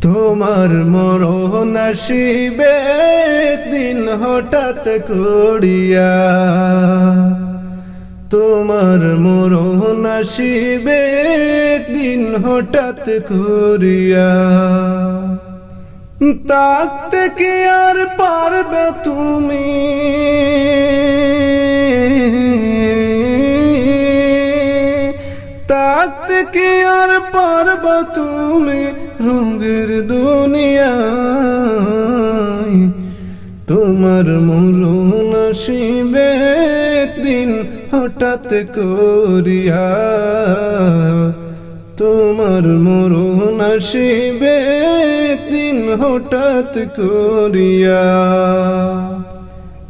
তোমার মরণ আসিবে দিন হঠাৎ করিয়া। তোমার মরণ আসিবে দিন হঠাৎ করিয়া। তাকতে কি আর পারবে তুমি? তাকতে কি আর পারবে তুমি রঙের দুনিয়ায়। তোমার মরণ আসিবে দিন হঠাৎ করিয়া। তোমার মরণ আসিবে দিন হঠাৎ করিয়া।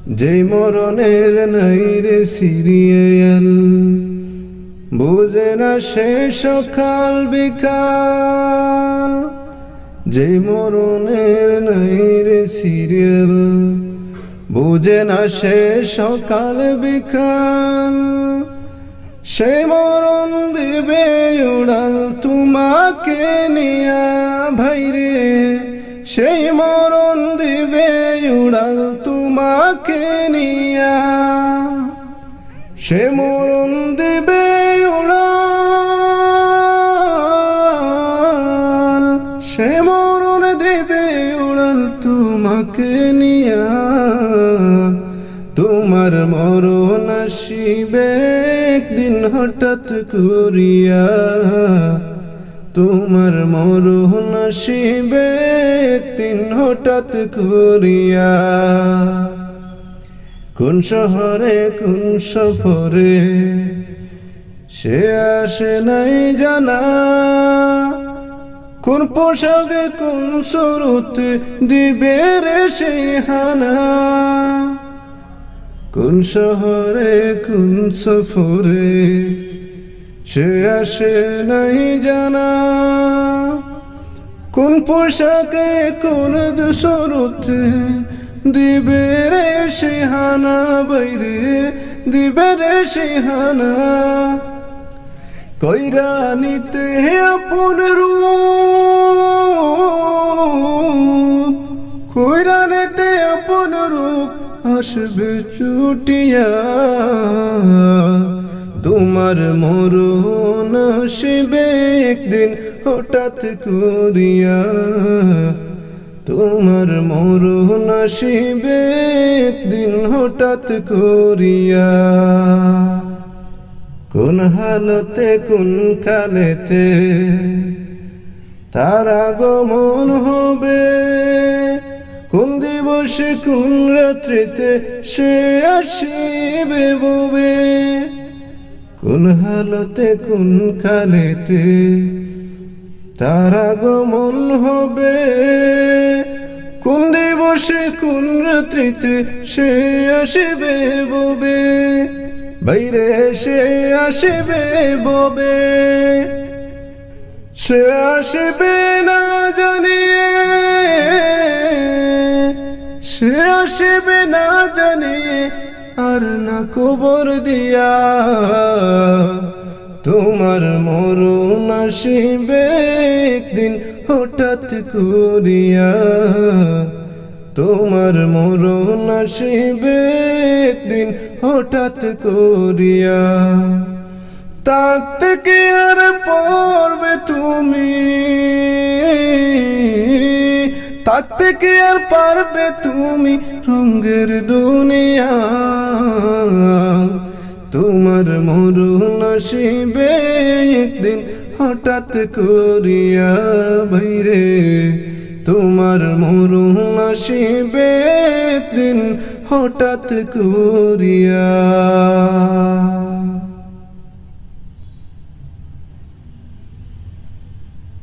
যে মরণের নাই রে সিরিয়াল বুঝে না সে সকাল বিকাল, যে মরণের নাই রে সিরিয়াল। বুঝে না সে সকাল বিকাল, সে মরণ দিবে উড়াল তোমাকে নিয়া ভাইরে। সেই মরণ দিবে উড়াল তোমাকে নিয়া, সে মরণ দিবে তোমাকে নিয়া তোমার মরণ আসিবে, একদিন হঠাৎ করিয়া। তোমার মরণ আসিবে, একদিন হঠাৎ করিয়া। কোন শহরে, কোন সফরে, সে আসে নাই জানা। কোন পোশাকে, কোন সুরতে দিবে রে সে হানা কোন শহরে, কোন সফরে সে আসে নাই জানা? কোন পোশাকে, কোন দুসরতে দিবে রে সে হানা বাইরে দিবে রে সে হানা কইরা নিতে আপন রূপ। কইরা নিতে আপন রূপ, আসবে চুটিয়া তোমার মরণ আসবে একদিন হঠাৎ করিয়া। তোমার মরণ আসবে একদিন হঠাৎ করিয়া। কোন হালতে, কোন কালেতে তার আগমন হবে? কোন দিবসে, কোন রাত্রিতে সে আসিবে ববে? কোন হালতে, কোন কালেতে তার আগমন হবে? কোন দিবসে, কোন রাত্রিতে সে আসিবে ববে? বাইরে সে আসিবে ববে। সে আসবে না জানিয়ে। সে আসবে না জানিয়ে আর না কবর দিয়া। তোমার মরণ আসিবে একদিন হঠাৎ করিয়া। তোমার মরণ আসিবে একদিন হঠাৎ করিয়া। তাকতে কি আর পড়বে তুমি। তাকতে কি আর পারবে তুমি রঙের দুনিয়া। তোমার মরণ আসিবে একদিন হঠাৎ করিয়া। বাইরে তোমার মরু আসিবে দিন হঠাৎ করিয়া।